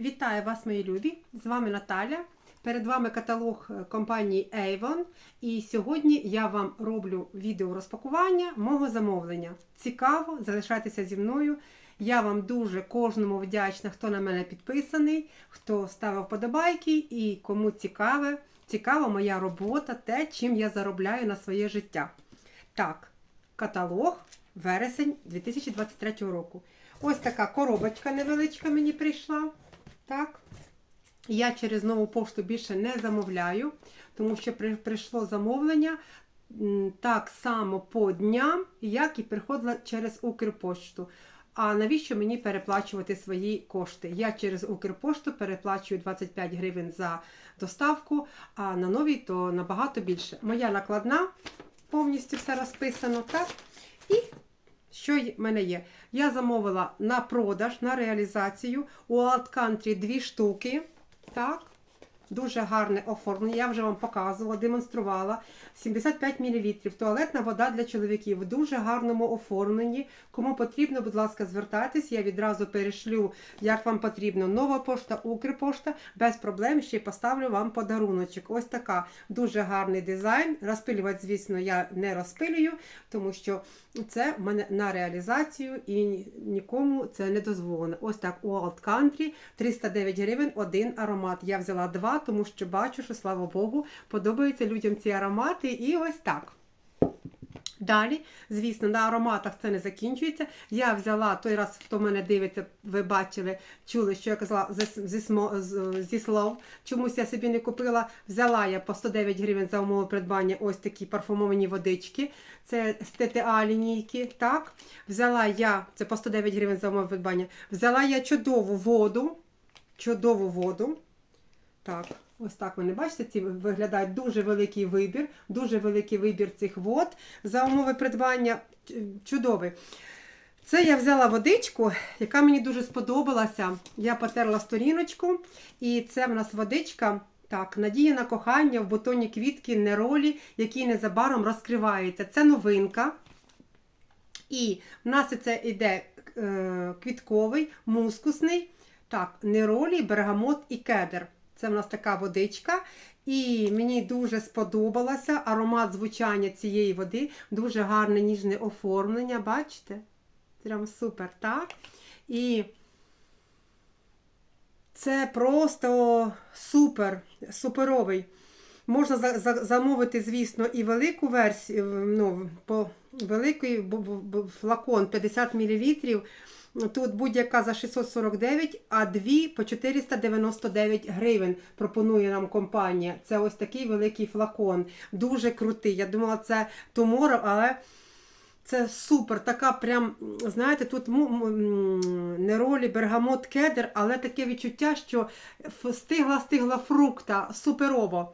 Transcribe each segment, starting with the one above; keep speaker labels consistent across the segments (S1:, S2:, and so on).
S1: Вітаю вас, мої любі! З вами Наталя. Перед вами каталог е, компанії Avon. І сьогодні я вам роблю відео розпакування мого замовлення. Цікаво, залишайтеся зі мною. Я вам дуже кожному вдячна, хто на мене підписаний, хто ставив вподобайки і кому цікаве, цікава моя робота, те, чим я заробляю на своє життя. Так, каталог вересень 2023 року. Ось така коробочка невеличка мені прийшла. Так. Я через нову пошту більше не замовляю, тому що при- прийшло замовлення так само по дням, як і приходила через Укрпошту. А навіщо мені переплачувати свої кошти? Я через Укрпошту переплачую 25 гривень за доставку, а на новій то набагато більше. Моя накладна повністю все розписано, так? І що в мене є? Я замовила на продаж, на реалізацію у Alt Country дві штуки. Так. Дуже гарне оформлення. Я вже вам показувала, демонструвала. 75 мл. Туалетна вода для чоловіків в дуже гарному оформленні. Кому потрібно, будь ласка, звертайтесь. Я відразу перешлю, як вам потрібно. Нова пошта, Укрпошта. Без проблем ще поставлю вам подаруночок. Ось така дуже гарний дизайн. Розпилювати, звісно, я не розпилюю, тому що це в мене на реалізацію і нікому це не дозволено. Ось так у Alt Country 309 гривень один аромат. Я взяла два, тому що бачу, що слава Богу, подобаються людям ці аромати. І ось так. Далі, звісно, на ароматах це не закінчується. Я взяла той раз, хто мене дивиться, ви бачили, чули, що я казала зі, слов. Чомусь я собі не купила. Взяла я по 109 гривень за умови придбання ось такі парфумовані водички. Це з ТТА лінійки. Так. Взяла я, це по 109 гривень за умови придбання. Взяла я чудову воду. Чудову воду. Так, ось так вони бачите, ці виглядають дуже великий вибір, дуже великий вибір цих вод за умови придбання. Чудовий. Це я взяла водичку, яка мені дуже сподобалася. Я потерла сторіночку, і це в нас водичка. Так, надія на кохання в бутоні квітки неролі, який незабаром розкривається. Це новинка. І в нас це йде е, квітковий, мускусний. Так, неролі, бергамот і кедр. Це в нас така водичка. І мені дуже сподобалося аромат звучання цієї води. Дуже гарне ніжне оформлення, бачите? Прям супер, так? І це просто супер, суперовий. Можна за, за, замовити, звісно, і велику версію, ну, по великий флакон 50 мл. Тут будь-яка за 649, а дві по 499 гривень пропонує нам компанія. Це ось такий великий флакон. Дуже крутий. Я думала, це Tomorrow, але це супер. Така прям, знаєте, тут му- м, не ролі бергамот кедр, але таке відчуття, що стигла стигла фрукта. Суперово.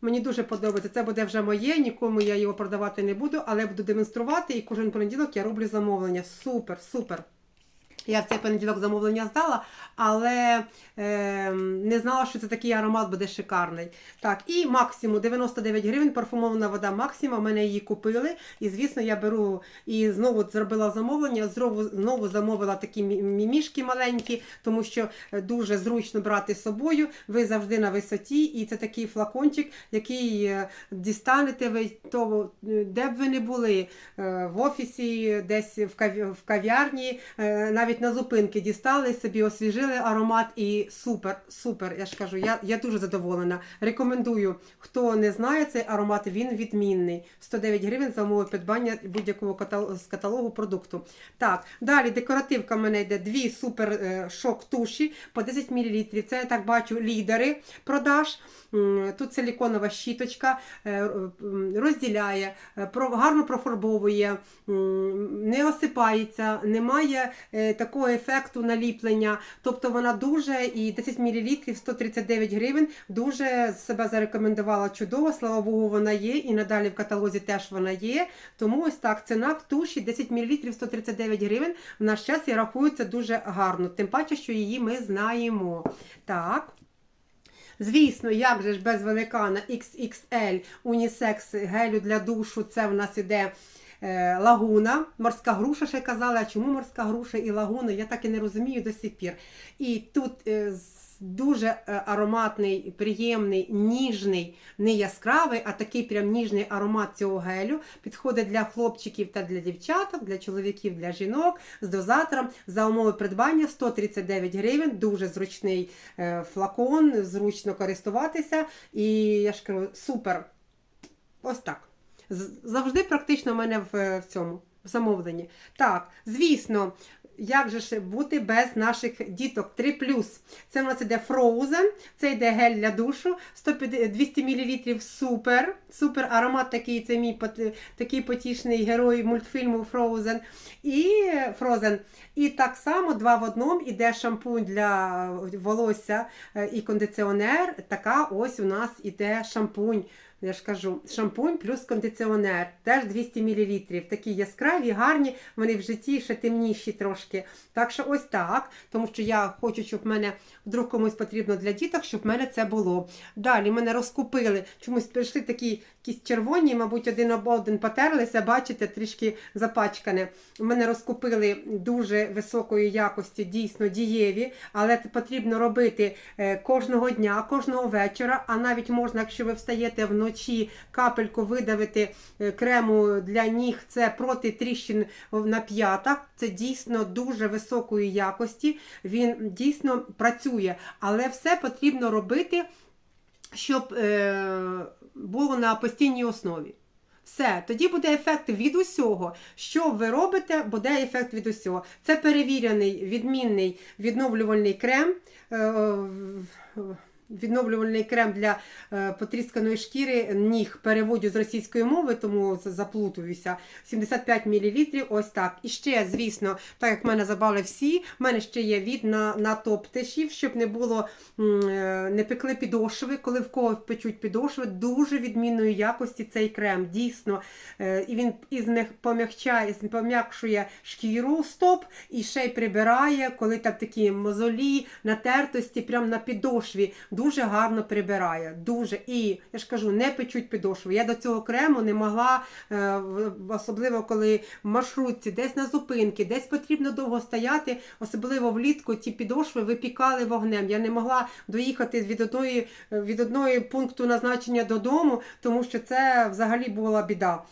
S1: Мені дуже подобається. Це буде вже моє, нікому я його продавати не буду, але буду демонструвати і кожен понеділок я роблю замовлення. Супер, супер. Я в цей понеділок замовлення здала, але е, не знала, що це такий аромат буде шикарний. Так, і максимум 99 гривень, парфумована вода Максима. Мене її купили. І звісно, я беру і знову зробила замовлення. Знову, знову замовила такі мімішки маленькі, тому що е, дуже зручно брати з собою. Ви завжди на висоті, і це такий флакончик, який е, дістанете ви то, е, де б ви не були, в офісі, десь в кав'ярні, е, навіть на зупинки дістали собі, освіжили аромат і супер, супер. Я ж кажу, я, я дуже задоволена. Рекомендую, хто не знає цей аромат, він відмінний. 109 гривень за умови придбання будь-якого катал- з каталогу продукту. Так, далі декоративка в мене йде дві супер е, шок туші по 10 мл. Це я так бачу лідери продаж. Тут силіконова щіточка е, розділяє, е, гарно профарбовує, не осипається, немає е, такого ефекту наліплення. Тобто вона дуже і 10 мл 139 гривень дуже себе зарекомендувала чудово. Слава Богу, вона є. І надалі в каталозі теж вона є. Тому ось так ціна туші 10 мл 139 гривень. В наш час я рахую це дуже гарно. Тим паче, що її ми знаємо. Так. Звісно, як же ж без великана XXL унісекс гелю для душу, це в нас іде лагуна, морська груша ще казали, а чому морська груша і лагуна, я так і не розумію до сих пір. І тут е, дуже е, ароматний, приємний, ніжний, не яскравий, а такий прям ніжний аромат цього гелю. Підходить для хлопчиків та для дівчаток, для чоловіків, для жінок з дозатором за умови придбання 139 гривень. Дуже зручний е, флакон, зручно користуватися. І я ж кажу, супер. Ось так. Завжди практично в мене в, в цьому в замовленні. Так, звісно, як же ж бути без наших діток 3 Це у нас іде Frozen, це йде гель для душу, 150 200 мл супер. Супер аромат такий, це мій такий потішний герой мультфільму Frozen. І Frozen. І так само два в одному іде шампунь для волосся е, і кондиціонер. Така ось у нас іде шампунь. Я ж кажу, шампунь плюс кондиціонер, теж 200 мл. Такі яскраві, гарні, вони в житті ще темніші трошки. Так що ось так, тому що я хочу, щоб в мене вдруг комусь потрібно для діток, щоб в мене це було. Далі мене розкупили, чомусь прийшли такі якісь червоні, мабуть, один об один потерлися, бачите, трішки запачкане. Мене розкупили дуже високої якості, дійсно дієві, але це потрібно робити е, кожного дня, кожного вечора. А навіть можна, якщо ви встаєте вночі, капельку видавити е, крему для ніг, це проти тріщин на п'ятах. Це дійсно дуже високої якості. Він дійсно працює, але все потрібно робити, щоб е, було на постійній основі. Все, тоді буде ефект від усього. Що ви робите, буде ефект від усього. Це перевірений відмінний відновлювальний крем. е, в- Відновлювальний крем для е, потрісканої шкіри ніг переводю з російської мови, тому заплутуюся. 75 мл, ось так. І ще, звісно, так як в мене забали всі, в мене ще є від на, на топтишів, щоб не було е, не пекли підошви, коли в кого печуть підошви, дуже відмінної якості цей крем. Дійсно, Е, і він із них пом'якчає, пом'якшує шкіру стоп і ще й прибирає, коли там такі мозолі, натертості, прямо на підошві. Дуже гарно прибирає. Дуже. І я ж кажу, не печуть підошви. Я до цього крему не могла, е, особливо коли в маршрутці, десь на зупинки, десь потрібно довго стояти, особливо влітку ті підошви випікали вогнем. Я не могла доїхати від одної, від одної пункту назначення додому, тому що це взагалі була біда.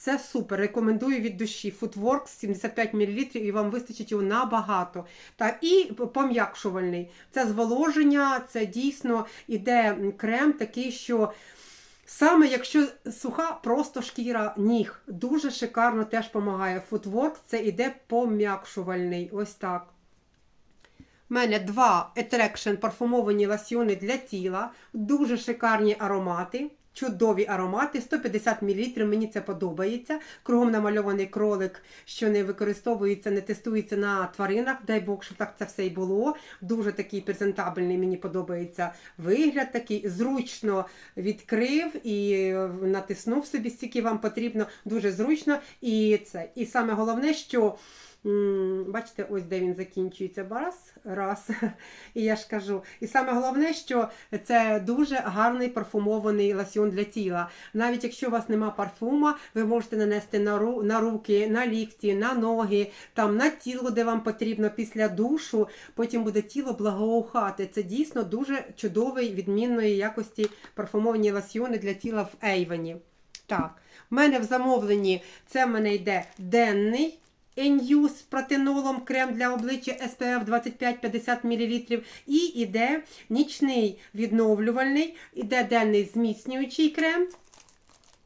S1: Це супер, рекомендую від душі. Footworks 75 мл і вам вистачить його набагато. Так, і пом'якшувальний. Це зволоження, це дійсно іде крем такий, що. Саме якщо суха, просто шкіра ніг, дуже шикарно теж допомагає. Footwork це іде пом'якшувальний. Ось так. У мене два Attraction парфумовані ласьйони для тіла, дуже шикарні аромати. Чудові аромати, 150 мл, мені це подобається. Кругом намальований кролик, що не використовується, не тестується на тваринах. Дай Бог, щоб так це все і було. Дуже такий презентабельний, мені подобається вигляд, такий зручно відкрив і е, натиснув собі, стільки вам потрібно, дуже зручно. І це. І саме головне, що. Бачите, ось де він закінчується. Раз, раз. І я ж кажу. І саме головне, що це дуже гарний парфумований лосьон для тіла. Навіть якщо у вас нема парфума, ви можете нанести на, ру, на руки, на лікті, на ноги, там на тіло, де вам потрібно після душу. Потім буде тіло благоухати. Це дійсно дуже чудовий відмінної якості парфумовані лосьйони для тіла в Ейвені. Так, в мене в замовленні це в мене йде денний. Енью з протинолом, крем для обличчя SPF 25-50 мл. І іде нічний відновлювальний, іде денний зміцнюючий крем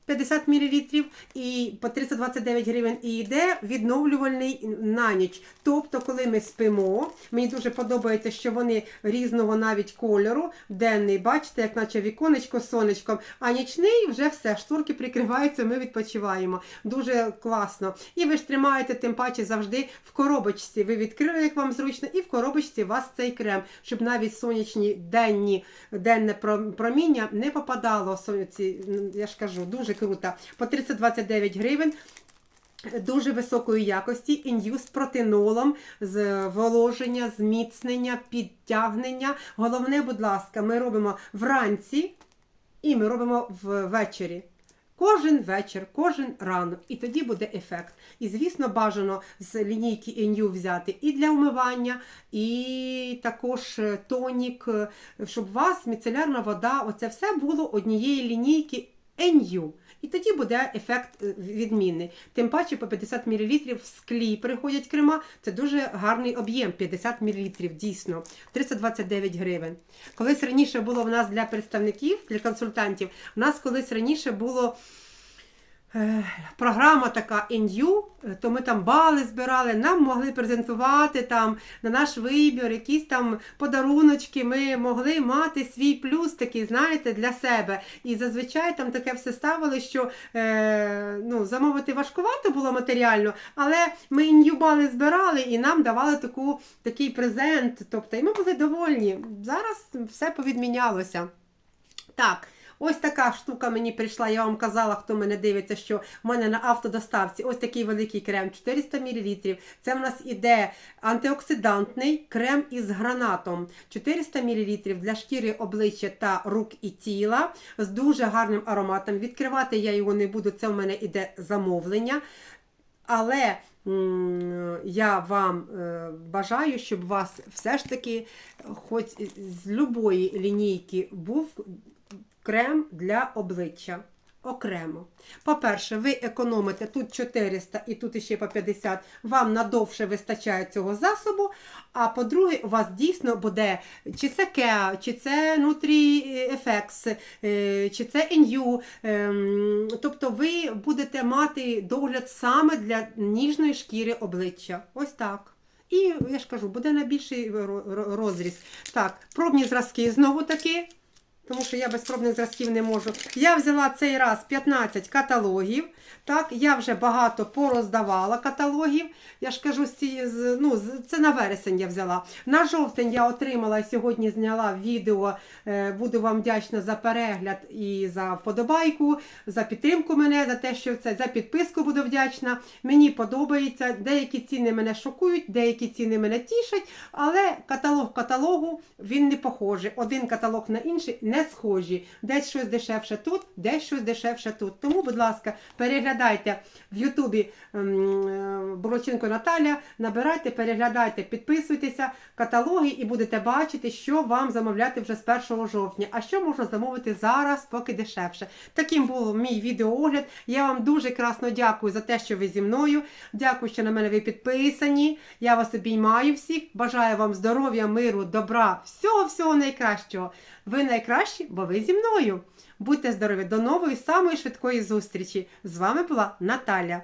S1: 50 мл і по 329 гривень. І йде відновлювальний на ніч. Тобто, коли ми спимо, мені дуже подобається, що вони різного навіть кольору. Денний, бачите, як наче віконечко з сонечком, а нічний вже все, шторки прикриваються, ми відпочиваємо. Дуже класно. І ви ж тримаєте тим паче завжди в коробочці. Ви відкрили, як вам зручно, і в коробочці у вас цей крем, щоб навіть сонячні денні, денне проміння не попадало. Я ж кажу, дуже круто. По 329 гривень. Дуже високої якості, ін'юз з протинолом, з воложення, зміцнення, підтягнення. Головне, будь ласка, ми робимо вранці і ми робимо ввечері. Кожен вечір, кожен ранок, і тоді буде ефект. І, звісно, бажано з лінійки NU взяти і для вмивання, і також е, тонік, е, щоб у вас міцелярна вода, оце все було однієї лінійки NU. І тоді буде ефект е, відмінний. Тим паче по 50 мл в склі приходять крема. Це дуже гарний об'єм 50 мл, дійсно 329 гривень. Колись раніше було в нас для представників, для консультантів, у нас колись раніше було. Програма така NU, е, то ми там бали збирали, нам могли презентувати там на наш вибір, якісь там подаруночки. Ми могли мати свій плюс такий, знаєте, для себе. І зазвичай там таке все ставили, що е, ну, замовити важкувато було матеріально, але ми NU бали збирали і нам давали таку, такий презент. Тобто, і ми були довольні. Зараз все повідмінялося. Так. Ось така штука мені прийшла. Я вам казала, хто мене дивиться, що в мене на автодоставці ось такий великий крем 400 мл. Це в нас іде антиоксидантний крем із гранатом 400 мл для шкіри обличчя та рук і тіла з дуже гарним ароматом. Відкривати я його не буду, це в мене іде замовлення. Але я вам е, бажаю, щоб у вас все ж таки, хоч з любої лінійки, був крем для обличчя. Окремо. По-перше, ви економите тут 400 і тут іще по 50, вам надовше вистачає цього засобу. А по-друге, у вас дійсно буде чи це Кеа, чи це NutriFX, е, чи це NU. ем, Тобто ви будете мати догляд саме для ніжної шкіри обличчя. Ось так. І я ж кажу, буде на більший ро- ро- розріз. Так, пробні зразки знову таки. Тому що я без пробних зразків не можу. Я взяла цей раз 15 каталогів. Так, я вже багато пороздавала каталогів. Я ж кажу, ну, це на вересень я взяла. На жовтень я отримала і сьогодні зняла відео. Е, Буду вам вдячна за перегляд і за вподобайку, за підтримку мене, за те, що це за підписку буду вдячна. Мені подобається. Деякі ціни мене шокують, деякі ціни мене тішать, але каталог каталогу він не похожий. Один каталог на інший не схожі. Десь щось дешевше тут, десь щось дешевше тут. Тому, будь ласка, переглядайте в Ютубі ем, е, Бороченко Наталя, набирайте, переглядайте, підписуйтеся, каталоги і будете бачити, що вам замовляти вже з 1 жовтня, а що можна замовити зараз, поки дешевше. Таким був мій відеоогляд. Я вам дуже красно дякую за те, що ви зі мною. Дякую, що на мене ви підписані. Я вас обіймаю всіх. Бажаю вам здоров'я, миру, добра, всього-всього найкращого. Ви найкращі, бо ви зі мною. Будьте здорові! До нової самої швидкої зустрічі! З вами була Наталя.